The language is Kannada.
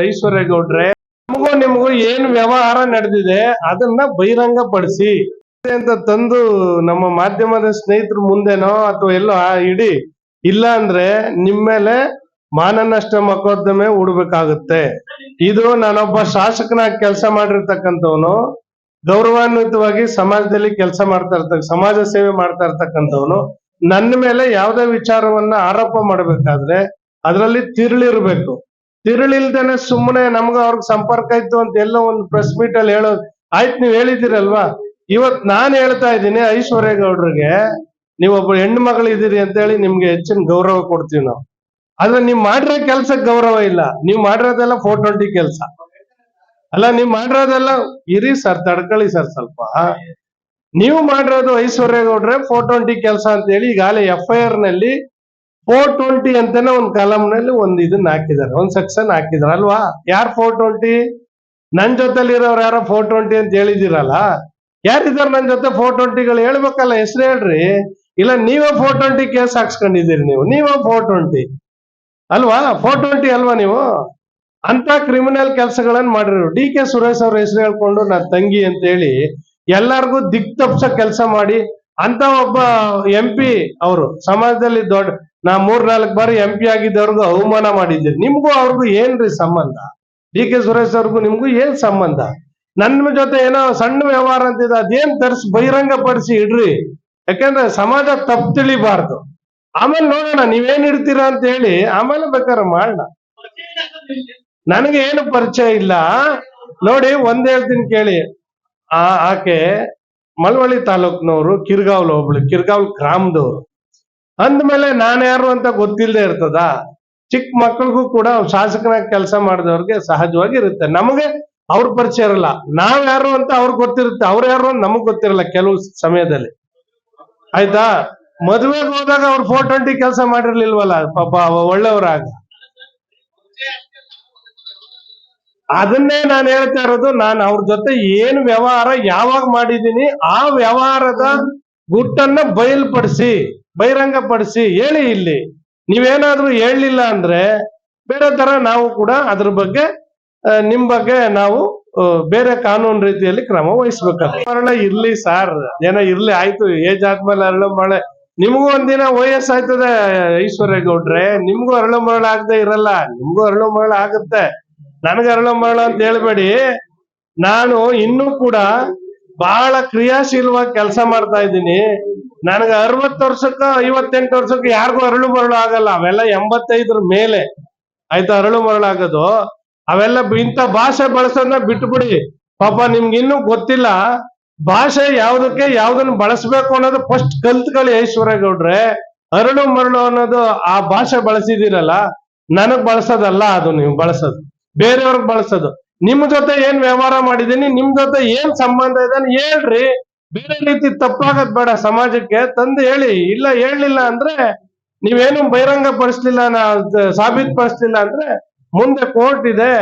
ಐಶ್ವರ್ಯ ಗೌಡ್ರೆ ನಮಗೂ ನಿಮಗೂ ಏನ್ ವ್ಯವಹಾರ ನಡೆದಿದೆ ಅದನ್ನ ಬಹಿರಂಗ ಪಡಿಸಿ ಅಂತ ತಂದು ನಮ್ಮ ಮಾಧ್ಯಮದ ಸ್ನೇಹಿತರ ಮುಂದೆನೋ ಅಥವಾ ಎಲ್ಲೋ ಇಡಿ ಇಲ್ಲ ಅಂದ್ರೆ ನಿಮ್ ಮೇಲೆ ಮಾನನಷ್ಟ ಮೊಕದ್ದಮೆ ಹೂಡ್ಬೇಕಾಗುತ್ತೆ. ಇದು ನಾನೊಬ್ಬ ಶಾಸಕನಾಗಿ ಕೆಲಸ ಮಾಡಿರ್ತಕ್ಕಂಥವನು, ಗೌರವಾನ್ವಿತವಾಗಿ ಸಮಾಜದಲ್ಲಿ ಕೆಲಸ ಮಾಡ್ತಾ ಇರ್ತಕ್ಕ ಸಮಾಜ ಸೇವೆ ಮಾಡ್ತಾ ಇರ್ತಕ್ಕಂಥವನು ನನ್ನ ಮೇಲೆ ಯಾವುದೇ ವಿಚಾರವನ್ನ ಆರೋಪ ಮಾಡಬೇಕಾದ್ರೆ ಅದರಲ್ಲಿ ತಿರುಳಿರ್ಬೇಕು. ತಿರುಳಿಲ್ದೇನೆ ಸುಮ್ಮನೆ ನಮ್ಗ ಅವ್ರಿಗೆ ಸಂಪರ್ಕ ಇತ್ತು ಅಂತ ಎಲ್ಲೋ ಒಂದು ಪ್ರೆಸ್ ಮೀಟ್ ಅಲ್ಲಿ ಹೇಳೋದು ಆಯ್ತು ನೀವ್ ಹೇಳಿದಿರಲ್ವಾ ಇವತ್ ನಾನ್ ಹೇಳ್ತಾ ಇದ್ದೀನಿ ಐಶ್ವರ್ಯ ಗೌಡ್ರಿಗೆ ನೀವೊಬ್ಬ ಹೆಣ್ಣು ಮಗಳಿದ್ದೀರಿ ಅಂತ ಹೇಳಿ ನಿಮ್ಗೆ ಹೆಚ್ಚಿನ ಗೌರವ ಕೊಡ್ತೀವಿ ನಾವು. ಆದ್ರೆ ನೀವ್ ಮಾಡಿರೋ ಕೆಲ್ಸಕ್ಕೆ ಗೌರವ ಇಲ್ಲ. ನೀವ್ ಮಾಡಿರೋದೆಲ್ಲ ಫೋರ್ ಟ್ವೆಂಟಿ ಕೆಲ್ಸ. ಅಲ್ಲ, ನೀವ್ ಮಾಡಿರೋದೆಲ್ಲ ಇರಿ ಸರ್ ತಡ್ಕೊಳ್ಳಿ ಸರ್ ಸ್ವಲ್ಪ. ನೀವು ಮಾಡಿರೋದು ಐಶ್ವರ್ಯ ಗೌಡ್ರೆ ಫೋರ್ ಟ್ವೆಂಟಿ ಕೆಲ್ಸ ಅಂತ ಹೇಳಿ ಈಗಾಗಲೇ ಎಫ್ ಐ ಆರ್ನಲ್ಲಿ ಫೋರ್ ಟ್ವೆಂಟಿ ಅಂತಾನೆ ಒಂದ್ ಕಾಲಮ್ನಲ್ಲಿ ಒಂದ್ ಇದನ್ನ ಹಾಕಿದ್ದಾರೆ. ಒಂದ್ ಸೆಕ್ಷನ್ ಹಾಕಿದಾರೆ ಅಲ್ವಾ? ಯಾರ್ ಫೋರ್ ಟ್ವೆಂಟಿ ನನ್ ಜೊತೆಲಿರೋರು ಯಾರೋ ಫೋರ್ ಟ್ವೆಂಟಿ ಅಂತ ಹೇಳಿದಿರಲ್ಲ ಯಾರಿದಾರ ನನ್ ಜೊತೆ ಫೋರ್ ಟ್ವೆಂಟಿಗಳು ಹೇಳ್ಬೇಕಲ್ಲ, ಹೆಸರು ಹೇಳ್ರಿ. ಇಲ್ಲ, ನೀವೇ ಫೋರ್ ಟ್ವೆಂಟಿ ಕೇಸ್ ಹಾಕ್ಸ್ಕೊಂಡಿದ್ದೀರಿ ನೀವು. ನೀವೇ ಫೋರ್ ಟ್ವೆಂಟಿ ಅಲ್ವಾ? ಫೋರ್ ಟ್ವೆಂಟಿ ಅಲ್ವಾ ನೀವು? ಅಂತ ಕ್ರಿಮಿನಲ್ ಕೆಲಸಗಳನ್ನ ಮಾಡಿರು ಡಿ ಕೆ ಸುರೇಶ್ ಅವ್ರ ಹೆಸರು ಹೇಳ್ಕೊಂಡು ನನ್ನ ತಂಗಿ ಅಂತ ಹೇಳಿ ಎಲ್ಲಾರ್ಗು ದಿಕ್ ತಪ್ಸ ಕೆಲಸ ಮಾಡಿ ಅಂತ ಒಬ್ಬ ಎಂ ಪಿ ಅವರು, ಸಮಾಜದಲ್ಲಿ ದೊಡ್ಡ ನಾ ಮೂರ್ ನಾಲ್ಕು ಬಾರಿ ಎಂ ಪಿ ಆಗಿದ್ದವ್ರಿಗೂ ಅವಮಾನ ಮಾಡಿದ್ದೀರಿ ನಿಮ್ಗೂ ಅವ್ರಿಗೂ ಏನ್ರಿ ಸಂಬಂಧ? ಡಿ ಕೆ ಸುರೇಶ್ ಅವ್ರಿಗೂ ನಿಮ್ಗೂ ಏನ್ ಸಂಬಂಧ? ನನ್ನ ಜೊತೆ ಏನೋ ಸಣ್ಣ ವ್ಯವಹಾರ ಅಂತಿದೆ, ಅದೇನ್ ತರ್ಸಿ ಬಹಿರಂಗ ಪಡಿಸಿ ಇಡ್ರಿ? ಯಾಕಂದ್ರೆ ಸಮಾಜ ತಪ್ಪು ತಿಳಿಬಾರ್ದು. ಆಮೇಲೆ ನೋಡೋಣ, ನೀವೇನ್ ಇಡ್ತೀರಾ ಅಂತ ಹೇಳಿ, ಆಮೇಲೆ ಬೇಕಾದ್ರೆ ಮಾಡೋಣ. ನನಗೆ ಏನು ಪರಿಚಯ ಇಲ್ಲ. ನೋಡಿ, ಒಂದ್ ಹೇಳ್ತೀನಿ ಕೇಳಿ. ಆ, ಆಕೆ ಮಳವಳ್ಳಿ ತಾಲೂಕ್ನವ್ರು, ಕಿರ್ಗಾವ್ಲ ಒಬ್ಳು ಕಿರ್ಗಾವ್ಲ್ ಗ್ರಾಮದವ್ರು. ಅಂದ್ಮೇಲೆ ನಾನು ಯಾರು ಅಂತ ಗೊತ್ತಿಲ್ಲದೆ ಇರ್ತದ? ಚಿಕ್ಕ ಮಕ್ಕಳಿಗೂ ಕೂಡ ಶಾಸಕನಾಗಿ ಕೆಲಸ ಮಾಡಿದವ್ರಿಗೆ ಸಹಜವಾಗಿ ಇರುತ್ತೆ ನಮಗೆ ಅವ್ರ ಪರಿಚಯ ಇರಲ್ಲ. ನಾವ್ ಯಾರು ಅಂತ ಅವ್ರಿಗೆ ಗೊತ್ತಿರುತ್ತೆ. ಅವ್ರು ಯಾರು ಅಂತ ನಮಗ್ ಗೊತ್ತಿರಲ್ಲ ಕೆಲವು ಸಮಯದಲ್ಲಿ. ಆಯ್ತಾ? ಮದುವೆಗೆ ಹೋದಾಗ ಅವ್ರು ಫೋರ್ ಟ್ವೆಂಟಿ ಕೆಲಸ ಮಾಡಿರ್ಲಿಲ್ವಲ್ಲ? ಪಾಪ ಒಳ್ಳೆಯವರಾಗ ಅದನ್ನೇ ನಾನು ಹೇಳ್ತಾ ಇರೋದು. ನಾನು ಅವ್ರ ಜೊತೆ ಏನು ವ್ಯವಹಾರ ಯಾವಾಗ ಮಾಡಿದೀನಿ ಆ ವ್ಯವಹಾರದ ಗುಟ್ಟನ್ನ ಬಯಲ್ಪಡಿಸಿ. ಬಹಿರಂಗ ಪಡಿಸಿ ಹೇಳಿ ಇಲ್ಲಿ. ನೀವೇನಾದ್ರೂ ಹೇಳಲಿಲ್ಲ ಅಂದ್ರೆ ಬೇರೆ ತರ ನಾವು ಕೂಡ ಅದ್ರ ಬಗ್ಗೆ ನಿಮ್ ಬಗ್ಗೆ ನಾವು ಬೇರೆ ಕಾನೂನು ರೀತಿಯಲ್ಲಿ ಕ್ರಮ ವಹಿಸ್ಬೇಕಾಗ್ತದೆ ಇರ್ಲಿ ಸಾರ್, ಏನೋ ಇರ್ಲಿ ಆಯ್ತು, ಏಜ್ ಆದ್ಮೇಲೆ ಅರಳು ಮಳೆ ನಿಮ್ಗೂ ಒಂದಿನ ಈಶ್ವರ್ಯ ಗೌಡ್ರೆ ನಿಮ್ಗೂ ಅರಳು ಮರಳು ಆಗದೆ ಇರಲ್ಲ. ನಿಮ್ಗೂ ಅರಳು ಮರಳು ಆಗುತ್ತೆ. ನನಗೆ ಅರಳು ಮರಳು ಅಂತ ಹೇಳ್ಬೇಡಿ. ನಾನು ಇನ್ನೂ ಕೂಡ ಬಹಳ ಕ್ರಿಯಾಶೀಲವಾಗಿ ಕೆಲಸ ಮಾಡ್ತಾ ಇದ್ದೀನಿ. ನನಗೆ ಅರವತ್ತು ವರ್ಷಕ್ಕ, ಐವತ್ತೆಂಟು ವರ್ಷಕ್ಕೆ ಯಾರಿಗೂ ಅರಳು ಮರಳು ಆಗಲ್ಲ. ಅವೆಲ್ಲ ಎಂಬತ್ತೈದರ ಮೇಲೆ. ಆಯ್ತಾ? ಅರಳು ಮರಳು ಆಗೋದು. ಅವೆಲ್ಲ ಇಂಥ ಭಾಷೆ ಬಳಸೋದನ್ನ ಬಿಟ್ಬಿಡಿ. ಪಾಪ ನಿಮ್ಗೆ ಇನ್ನೂ ಗೊತ್ತಿಲ್ಲ. ಭಾಷೆ ಯಾವ್ದಕ್ಕೆ ಯಾವ್ದನ್ನ ಬಳಸ್ಬೇಕು ಅನ್ನೋದು ಫಸ್ಟ್ ಕಲ್ತ್ಕೊಳ್ಳಿ ಗೌಡ್ರೆ ಅರಳು ಮರಳು ಅನ್ನೋದು ಆ ಭಾಷೆ ಬಳಸಿದಿರಲ್ಲ ನನಗ್ ಬಳಸೋದಲ್ಲ ಅದು ನೀವು ಬಳಸೋದು. ಬೇರೆಯವ್ರಿಗೆ ಬಳಸೋದು. ನಿಮ್ ಜೊತೆ ಏನ್ ವ್ಯವಹಾರ ಮಾಡಿದೀನಿ ನಿಮ್ ಜೊತೆ ಏನ್ ಸಂಬಂಧ ಇದೆ ಹೇಳ್ರಿ. ಬೇರೆ ರೀತಿ ತಪ್ಪಾಗದ್ ಬೇಡ ಸಮಾಜಕ್ಕೆ. ತಂದು ಹೇಳಿ. ಇಲ್ಲ ಹೇಳಲಿಲ್ಲ ಅಂದ್ರೆ ನೀವೇನು ಬಹಿರಂಗ ಪಡಿಸ್ಲಿಲ್ಲ ನಾ ಸಾಬೀತು ಪಡಿಸ್ಲಿಲ್ಲ ಅಂದ್ರೆ ಮುಂದೆ ಕೋರ್ಟ್ ಇದೆ